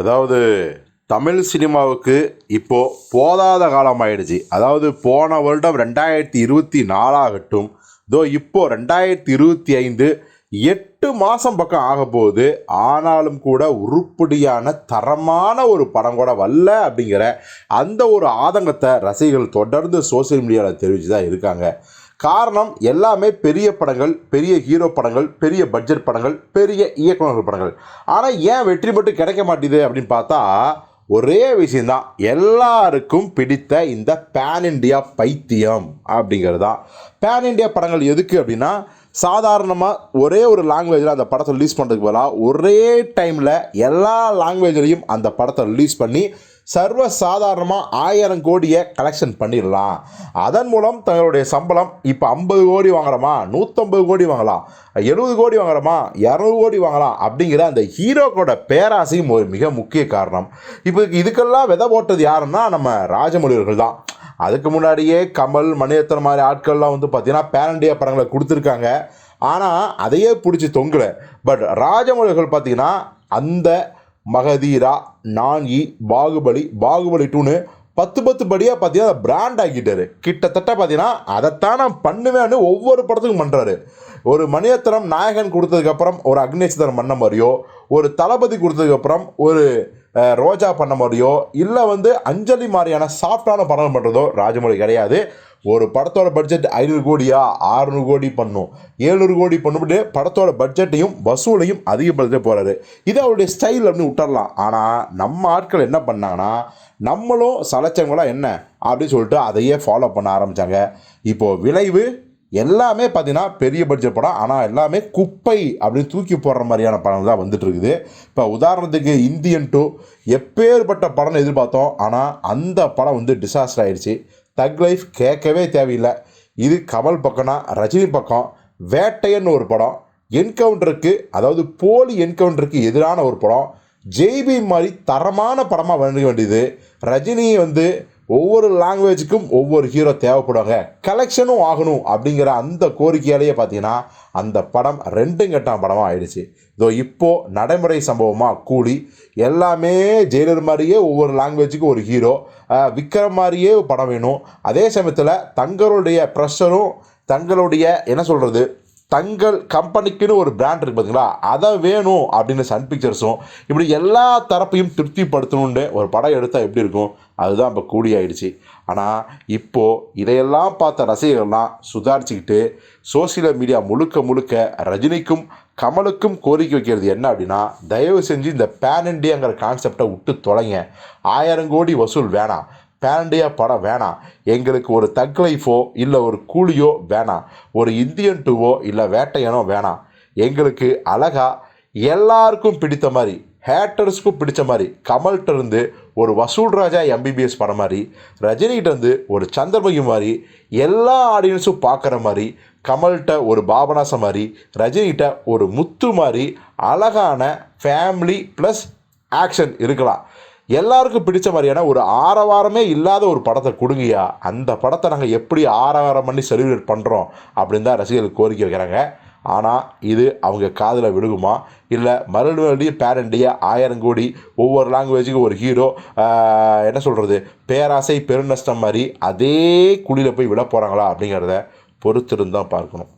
அதாவது தமிழ் சினிமாவுக்கு இப்போது போதாத காலம் ஆயிடுச்சு அதாவது போன வருடம் ரெண்டாயிரத்தி இருபத்தி நாலாகட்டும் இதோ இப்போது ரெண்டாயிரத்தி இருபத்தி ஐந்து எட்டு மாதம் பக்கம் ஆக போகுது ஆனாலும் கூட உருப்படியான தரமான ஒரு படம் கூட வரல அப்படிங்கிற அந்த ஒரு ஆதங்கத்தை ரசிகர்கள் தொடர்ந்து சோஷியல் மீடியாவில் தெரிவித்து தான் இருக்காங்க. காரணம் எல்லாமே பெரிய படங்கள் பெரிய ஹீரோ படங்கள் பெரிய பட்ஜெட் படங்கள் பெரிய இயக்குநர்கள் படங்கள். ஆனால் ஏன் வெற்றி மட்டும் கிடைக்க மாட்டேது அப்படின்னு பார்த்தா ஒரே விஷயந்தான் எல்லாருக்கும் பிடித்த இந்த பேன் இண்டியா பைத்தியம் அப்படிங்கிறது தான் பேன் இண்டியா படங்கள் எதுக்கு அப்படின்னா சாதாரணமாக ஒரே ஒரு லாங்குவேஜில் அந்த படத்தை ரிலீஸ் பண்ணுறதுக்கு பதிலாக ஒரே டைமில் எல்லா லாங்குவேஜ்லேயும் அந்த படத்தை ரிலீஸ் பண்ணி சர்வ சாதாரணமாக ஆயிரம் கோடியை கலெக்ஷன் பண்ணிடலாம். அதன் மூலம் தங்களுடைய சம்பளம் இப்போ ஐம்பது கோடி வாங்குறோமா? நூற்றம்பது கோடி வாங்கலாம். எழுபது கோடி வாங்குறோமா? இரநூறு கோடி வாங்கலாம் அப்படிங்கிற அந்த ஹீரோக்கோட பேராசையும் ஒரு மிக முக்கிய காரணம். இப்போ இதுக்கெல்லாம் விதை போட்டது யாருன்னா நம்ம ராஜமொழியர்கள் தான். அதுக்கு முன்னாடியே கமல் மணிரத்னம் மாதிரி ஆட்கள்லாம் வந்து பார்த்திங்கன்னா பேரண்டியா படங்களை கொடுத்துருக்காங்க. ஆனால் அதையே பிடிச்சி தொங்கலை. பட் ராஜமொழிகள் பார்த்திங்கன்னா அந்த மகதீரா நான்கி பாகுபலி பாகுபலி டூன்னு பத்து பத்து படியாக பார்த்தீங்கன்னா அதை பிராண்ட் ஆக்கிட்டாரு. கிட்டத்தட்ட பார்த்தீங்கன்னா அதைத்தான் நான் பண்ணுவேன்னு ஒவ்வொரு படத்துக்கும் பண்ணுறாரு ஒரு மணியத்திரம் நாயகன் கொடுத்ததுக்கப்புறம் ஒரு அக்னேசிதரம் பண்ண மாதிரியோ ஒரு தளபதி கொடுத்ததுக்கப்புறம் ஒரு ரோஜா பண்ண மாதிரியோ இல்லை வந்து அஞ்சலி மாதிரியான சாஃப்டான படம் பண்ணுறதோ ராஜமொழி கிடையாது. ஒரு படத்தோட பட்ஜெட் ஐநூறு கோடியா? ஆறுநூறு கோடி பண்ணும். ஏழ்நூறு கோடி பண்ணும்போது படத்தோட பட்ஜெட்டையும் வசூலையும் அதிகப்படுத்த போகிறாரு இது அவருடைய ஸ்டைல் அப்படின்னு விட்டுறலாம். ஆனால் நம்ம ஆட்கள் என்ன பண்ணாங்கன்னா நம்மளும் சலைச்சவங்களாம் என்ன? அப்படின்னு சொல்லிட்டு அதையே ஃபாலோ பண்ண ஆரம்பித்தாங்க இப்போது விளைவு எல்லாமே பார்த்தீங்கன்னா பெரிய பட்ஜெட் படம். ஆனால் எல்லாமே குப்பை அப்படின்னு தூக்கி போடுற மாதிரியான படம் தான் வந்துட்டு இருக்குது. இப்போ உதாரணத்துக்கு இந்தியன் டூ எப்பேற்பட்ட படம் எதிர்பார்த்தோம். ஆனால் அந்த படம் வந்து டிசாஸ்டர் ஆயிடுச்சு. தக் லைஃப் கேட்கவே தேவையில்லை. இது கமல் பக்கம்னா ரஜினி பக்கம் வேட்டையன்னு ஒரு படம் என்கவுண்டருக்கு அதாவது போலி என்கவுண்டருக்கு எதிரான ஒரு படம். ஜெய்பி மாதிரி தரமான படமாக வழங்க வேண்டியது ரஜினியை வந்து ஒவ்வொரு லாங்குவேஜுக்கும் ஒவ்வொரு ஹீரோ தேவைப்படுவாங்க. கலெக்ஷனும் ஆகணும் அப்படிங்கிற அந்த கோரிக்கையாலேயே பார்த்தீங்கன்னா அந்த படம் ரெண்டும் கெட்டான் படமாக ஆயிடுச்சு. இதோ இப்போது நடைமுறை சம்பவமாக கூலி எல்லாமே ஜெயிலர் மாதிரியே ஒவ்வொரு லாங்குவேஜுக்கும் ஒரு ஹீரோ விக்ரம் மாதிரியே ஒரு படம் வேணும். அதே சமயத்தில் தங்களுடைய ப்ரெஷரும் தங்களுடைய என்ன சொல்கிறது தங்கள் கம்பெனிக்குன்னு ஒரு பிராண்ட் இருக்கு பார்த்தீங்களா அதை வேணும் அப்படின்னு சன் பிக்சர்ஸும் இப்படி எல்லா தரப்பையும் திருப்திப்படுத்தணுன்னு ஒரு படம் எடுத்தால் எப்படி இருக்கும்? அதுதான் இப்போ கூடி ஆயிடுச்சு ஆனால் இப்போது இதையெல்லாம் பார்த்த ரசிகர்கள்லாம் சுதாரிச்சுக்கிட்டு சோசியல் மீடியா முழுக்க முழுக்க ரஜினிக்கும் கமலுக்கும் கோரிக்கை வைக்கிறது என்ன அப்படின்னா தயவு செஞ்சு இந்த பேன் இண்டியாங்கிற கான்செப்டை விட்டு தொலைங்க. ஆயிரம் கோடி வசூல் வேணாம். பேரண்டியா படம் வேணாம். எங்களுக்கு ஒரு தக் லைஃபோ இல்லை ஒரு கூலியோ வேணாம். ஒரு இந்தியன் டூவோ இல்லை வேட்டையனோ வேணாம். எங்களுக்கு அழகா எல்லாருக்கும் பிடித்த மாதிரி ஹேட்டர்ஸ்க்கும் பிடிச்ச மாதிரி கமல்கிட்ட இருந்து ஒரு வசூல் ராஜா எம்பிபிஎஸ் படம் மாதிரி ரஜினிகிட்டருந்து ஒரு சந்திரமுகி மாதிரி எல்லா ஆடியன்ஸும் பார்க்குற மாதிரி கமல்கிட்ட ஒரு பாபநாசம் மாதிரி ரஜினிகிட்ட ஒரு முத்து மாதிரி அழகான ஃபேமிலி ப்ளஸ் ஆக்ஷன் இருக்கலாம். எல்லாருக்கும் பிடிச்ச மாதிரியான ஒரு ஆரவாரமே இல்லாத ஒரு படத்தை கொடுங்கய்யா. அந்த படத்தை நாங்கள் எப்படி ஆரவாரம் பண்ணி செலிப்ரேட் பண்ணுறோம் அப்படின்னு தான் ரசிகர்கள் கோரிக்கை வைக்கிறாங்க. ஆனால் இது அவங்க காதில் விழுகுமா? இல்லை மறுபடியும் பேரண்டியா ஆயிரம் கோடி ஒவ்வொரு லாங்குவேஜுக்கு ஒரு ஹீரோ என்ன சொல்கிறது பேராசை பெருநஷ்டம் மாதிரி அதே குழியில் போய் விட போகிறாங்களா அப்படிங்கிறத பொறுத்திருந்தான் பார்க்கணும்.